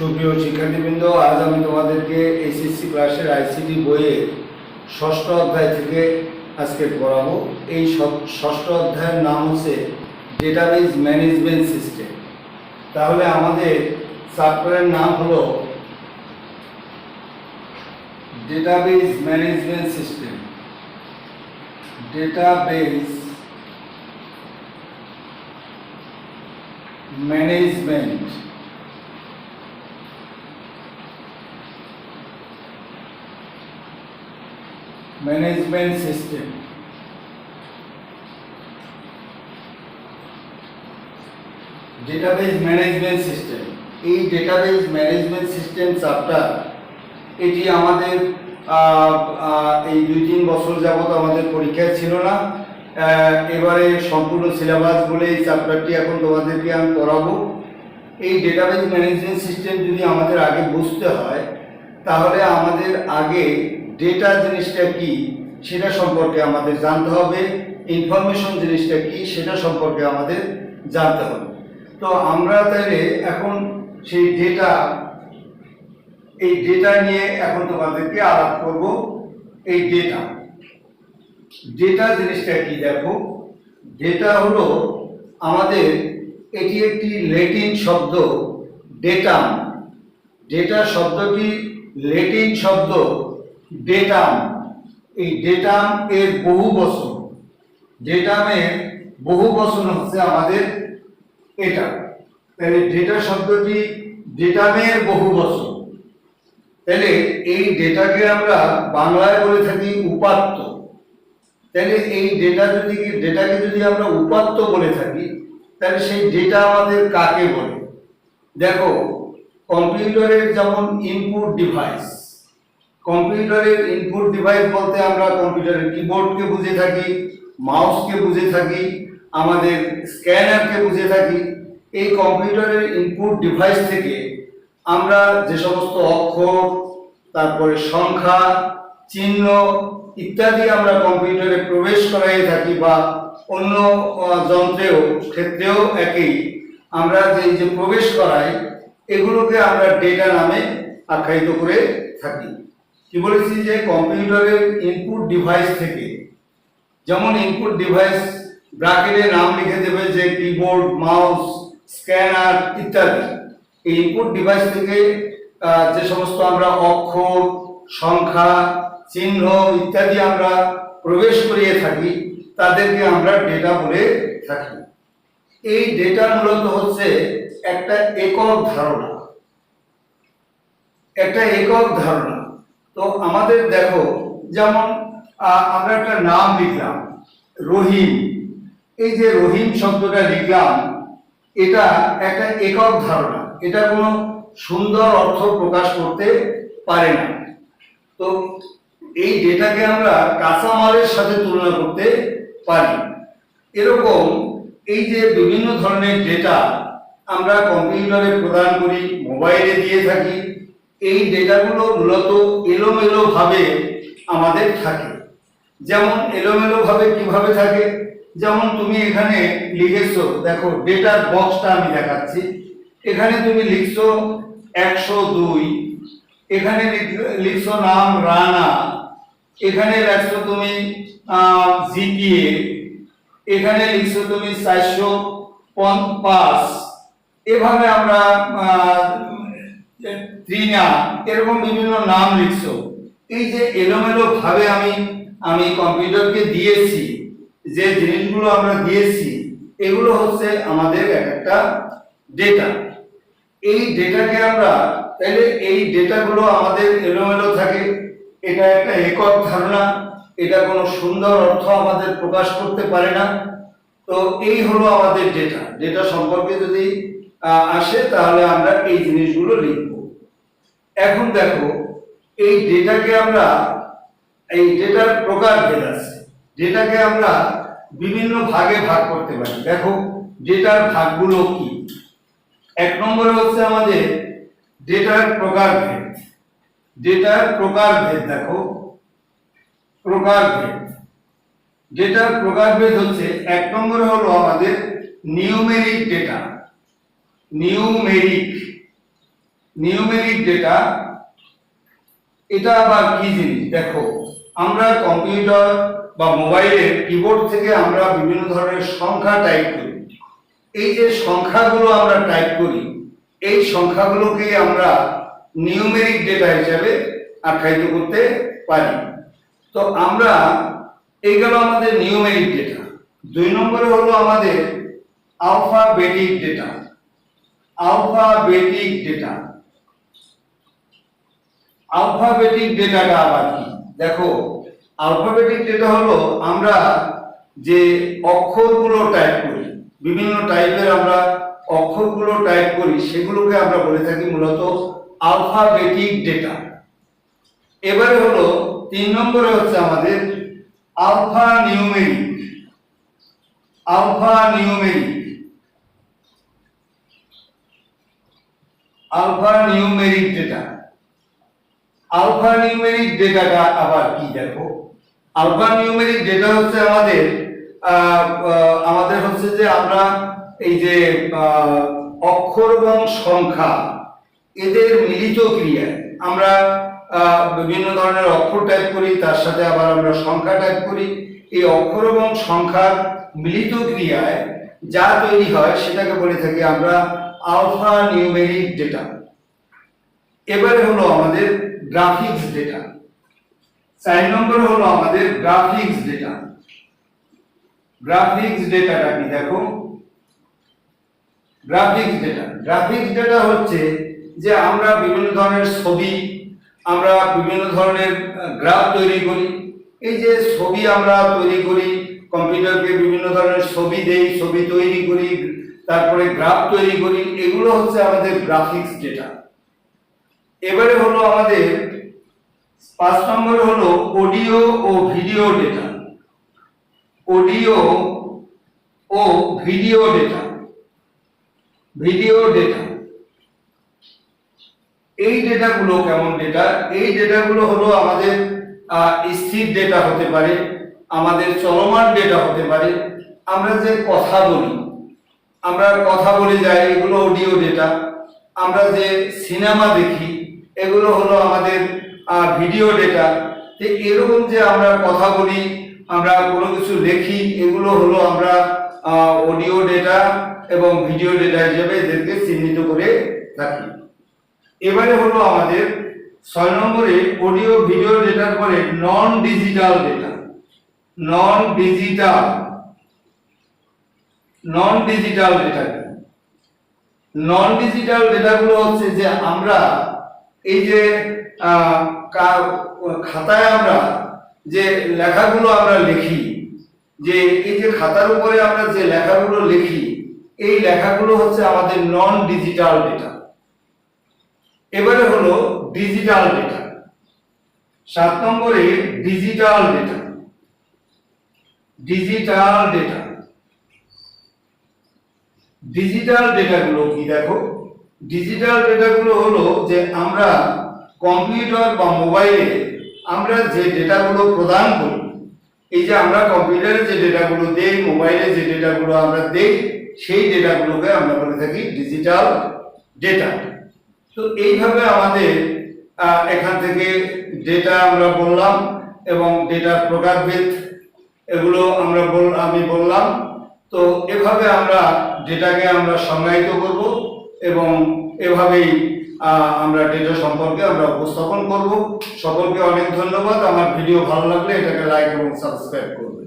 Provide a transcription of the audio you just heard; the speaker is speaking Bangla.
সুপ্রিয় শিক্ষার্থীবৃন্দ, আজ আমি তোমাদেরকে এসএসসি ক্লাসের আইসিটি বইয়ের ষষ্ঠ অধ্যায় থেকে আজকে পড়াবো। এই ষষ্ঠ অধ্যায়ের নাম হচ্ছে ডেটাবেজ ম্যানেজমেন্ট সিস্টেম তাহলে আমাদের চ্যাপ্টারের নাম হলো database management system database management management system database management system এই ডেটাবেজ ম্যানেজমেন্ট সিস্টেম চ্যাপ্টার এটি আমাদের এই দুই তিন বছর যাবত আমাদের পরীক্ষায় ছিল না। এবারে সম্পূর্ণ সিলেবাস বলে এই চ্যাপ্টারটি এখন তোমাদেরকে আমি পড়াবো। এই ডেটাবেজ ম্যানেজমেন্ট সিস্টেম যদি আমাদের আগে বুঝতে হয়, তাহলে আমাদের আগে ডেটা জিনিসটা কি, সেটা সম্পর্কে আমাদের জানতে হবে। ইনফরমেশন জিনিসটা কি, সেটা সম্পর্কে আমাদের জানতে হবে। তো আমরা তাহলে এখন সেই ডেটা এই ডেটা নিয়ে এখন তোমাদেরকে আলাপ করব। এই ডেটা ডেটা জিনিসটা কি দেখো? ডেটা হলো আমাদের এটি একটি লেটিন শব্দ ডেটাম ডেটা শব্দটি লেটিন শব্দ। ডেটাম এই ডেটাম এর বহু বছর। ডেটামের বহু বছর হচ্ছে আমাদের এটা। তাহলে ডেটা শব্দটি ডেটামের বহু বছর। তাহলে এই ডেটাকে আমরা বাংলায় বলে থাকি উপাত্ত। তাহলে এই ডেটা যদি ডেটাকে যদি আমরা উপাত্ত বলে থাকি, তাহলে সেই ডেটা আমাদের কাকে বলে? দেখো কম্পিউটারের যেমন ইনপুট ডিভাইস কম্পিউটারের ইনপুট ডিভাইস বলতে আমরা কম্পিউটারের কিবোর্ডকে বুঝে থাকি মাউসকে বুঝে থাকি, আমাদের স্ক্যানারকে বুঝে থাকি। এই কম্পিউটারের ইনপুট ডিভাইস থেকে আমরা যে সমস্ত অক্ষর, তারপরে সংখ্যা, চিহ্ন ইত্যাদি আমরা কম্পিউটারে প্রবেশ করাই থাকি বা অন্য যন্ত্রেও, ক্ষেত্রেও একই। আমরা যে যে প্রবেশ করাই, এগুলোকে আমরা ডেটা নামে আখ্যায়িত করে থাকি। কি বলেছি যে কম্পিউটারের ইনপুট ডিভাইস থেকে, যেমন ইনপুট ডিভাইস ব্র্যাকেটে নাম লিখে দেবে যে কিবোর্ড মাউস স্ক্যানার ইত্যাদি। এই ইনপুট ডিভাইস থেকে যে সমস্ত আমরা অক্ষর, সংখ্যা, চিহ্ন ইত্যাদি আমরা প্রবেশ করিয়ে থাকি, তাদেরকে আমরা ডেটা বলে থাকি। এই ডেটা মূলত হচ্ছে একটা একক ধারণা। একটা একক ধারণা। তো আমাদের দেখো, যেমন আমরা একটা নাম লিখলাম, রহিম। এই যে রহিম শব্দটা লিখলাম, এটা একটা একক ধারণা। এটা কোনো সুন্দর অর্থ প্রকাশ করতে পারে না। তো এই ডেটাকে আমরা কাঁচামালের সাথে তুলনা করতে পারি। এরকম এই যে বিভিন্ন ধরনের ডেটা আমরা কম্পিউটারে প্রদান করি, মোবাইলে দিয়ে থাকি এই ডেটাগুলো মূলত এলোমেলো ভাবে আমাদের থাকে। যেমন এলোমেলো ভাবে কীভাবে থাকে? যেমন তুমি এখানে লিখেছো, দেখো ডেটার বক্সটা আমি দেখাচ্ছি। এখানে তুমি লিখছো একশো দুই, এখানে লিখ- লিখছো নাম রানা, এখানে লিখছো তুমি জিপিএ, এখানে লিখছো তুমি চারশো পাঁচ এভাবে আমরা ত্রিনা, এরকম বিভিন্ন নাম লিখছো। এই যে এলোমেলো ভাবে আমি আমি কম্পিউটারকে দিয়েছি, যে জিনিসগুলো আমরা দিয়েছি, এগুলো হচ্ছে আমাদের এক একটা ডেটা এই ডেটাকে আমরা, তাহলে এই ডেটাগুলো আমাদের এলোমেলো থাকে। এটা একটা একক ধারণা, এটা কোনো সুন্দর অর্থ আমাদের প্রকাশ করতে পারে না। তো এই হলো আমাদের ডেটা ডেটা সম্পর্কে যদি আসে, তাহলে আমরা এই জিনিসগুলো লিখব। এখন দেখো, এই ডেটাকে আমরা, এই ডেটার প্রকার ভেদ আছে। ডেটাকে আমরা বিভিন্ন ভাগে ভাগ করতে পারি। দেখো, ডেটার ভাগগুলো কি? এক নম্বরে হচ্ছে আমাদের ডেটার প্রকারভেদ ডেটার প্রকারভেদ দেখো। প্রকারভেদ ডেটার প্রকারভেদ হচ্ছে, এক নম্বরে হলো আমাদের numeric data. Numeric numeric data এটা আবার কি জিনিস? দেখো, আমরা কম্পিউটার বা মোবাইলের কিবোর্ড থেকে আমরা বিভিন্ন ধরনের সংখ্যা টাইপ করি। এই যে সংখ্যাগুলো আমরা টাইপ করি, এই সংখ্যাগুলোকে আমরা নিউমেরিক ডেটা হিসাবে আখ্যায়িত করতে পারি। তো আমরা, এই গেল আমাদের নিউমেরিক ডেটা দুই নম্বরে হলো আমাদের alphabetic data alphabetic data alphabetic ডেটাটা আবার কি? দেখো আলফাবেটিক ডেটা হলো আমরা যে অক্ষরগুলো টাইপ করি, বিভিন্ন টাইপের আমরা অক্ষরগুলো টাইপ করি, সেগুলোকে আমরা বলে থাকি মূলত আলফাবেটিক ডেটা এবারে হলো, তিন নম্বরে হচ্ছে আমাদের alpha numeric alpha numeric alpha numeric data alpha numeric ডেটাটা আবার কি দেখো? আলফা নিউমেরিক ডেটা হচ্ছে আমাদের আমাদের হচ্ছে যে আমরা এই যে অক্ষর এবং সংখ্যা, এদের মিলিত ক্রিয়ায় আমরা বিভিন্ন ধরনের অক্ষর টাইপ করি, তার সাথে আবার আমরা সংখ্যা টাইপ করি। এই অক্ষর এবং সংখ্যার মিলিত ক্রিয়ায় যা তৈরি হয়, সেটাকে বলে থাকি আমরা আলফা নিউমেরিক ডেটা এবারে হলো আমাদের গ্রাফিক্স ডেটা চার নম্বর হলো আমাদের গ্রাফিক্স ডেটা গ্রাফিক্স ডেটাটা কি দেখো? গ্রাফিক্স ডেটা গ্রাফিক্স ডেটা হচ্ছে যে আমরা বিভিন্ন ধরনের ছবি, আমরা বিভিন্ন ধরনের গ্রাফ তৈরি করি। এই যে ছবি আমরা তৈরি করি কম্পিউটারকে বিভিন্ন ধরনের ছবি দেই, ছবি তৈরি করি তারপরে গ্রাফ তৈরি করি, এগুলো হচ্ছে আমাদের গ্রাফিক্স ডেটা এবারে হলো আমাদের, পাঁচ নম্বর হলো অডিও ও ভিডিও ডেটা অডিও ও ভিডিও ডেটা ভিডিও ডেটা এই ডেটাগুলো কেমন ডেটা এই ডেটাগুলো হলো আমাদের স্থির ডেটা হতে পারে, আমাদের চলমান ডেটা হতে পারে। আমরা যে কথা বলি আমরা কথা বলে যাই, এগুলো অডিও ডেটা আমরা যে সিনেমা দেখি, এগুলো হলো আমাদের ভিডিও ডেটা তো এরকম যে আমরা কথা বলি, আমরা কোনো কিছু লিখি এগুলো হলো আমরা অডিও ডেটা এবং ভিডিও ডেটা হিসেবে এদেরকে চিহ্নিত করে থাকি। এবারে হলো আমাদের ছয় নম্বরে অডিও ভিডিও ডেটার পরে non digital data non digital non digital data non digital ডেটাগুলো হচ্ছে যে আমরা এই যে খাতায় আমরা যে লেখাগুলো আমরা লিখি, যে এই যে খাতার উপরে আমরা যে লেখাগুলো লিখি, এই লেখাগুলো হচ্ছে আমাদের নন ডিজিটাল ডেটা এবারে হলো ডিজিটাল ডেটা সাত নম্বরে digital data digital data digital ডেটাগুলো কি দেখো? ডিজিটাল ডেটাগুলো হলো যে আমরা কম্পিউটার বা মোবাইলে আমরা যে ডেটাগুলো প্রদান করি, এই যে আমরা কম্পিউটারে যে ডেটাগুলো দেই মোবাইলে যে ডেটাগুলো আমরা দেই, সেই ডেটাগুলোকে আমরা বলে থাকি ডিজিটাল ডেটা তো এইভাবে আমাদের এখান থেকে ডেটা আমরা বললাম এবং ডেটার প্রকারভেদ, এগুলো আমরা আমি বললাম। তো এভাবে আমরা ডেটাকে আমরা সংজ্ঞায়িত করব এবং এভাবেই আমরা ডেটা সম্পর্কে আমরা উপস্থাপন করব। সকলকে অনেক ধন্যবাদ। আমার ভিডিও ভালো লাগলে এটাকে লাইক এবং সাবস্ক্রাইব করবে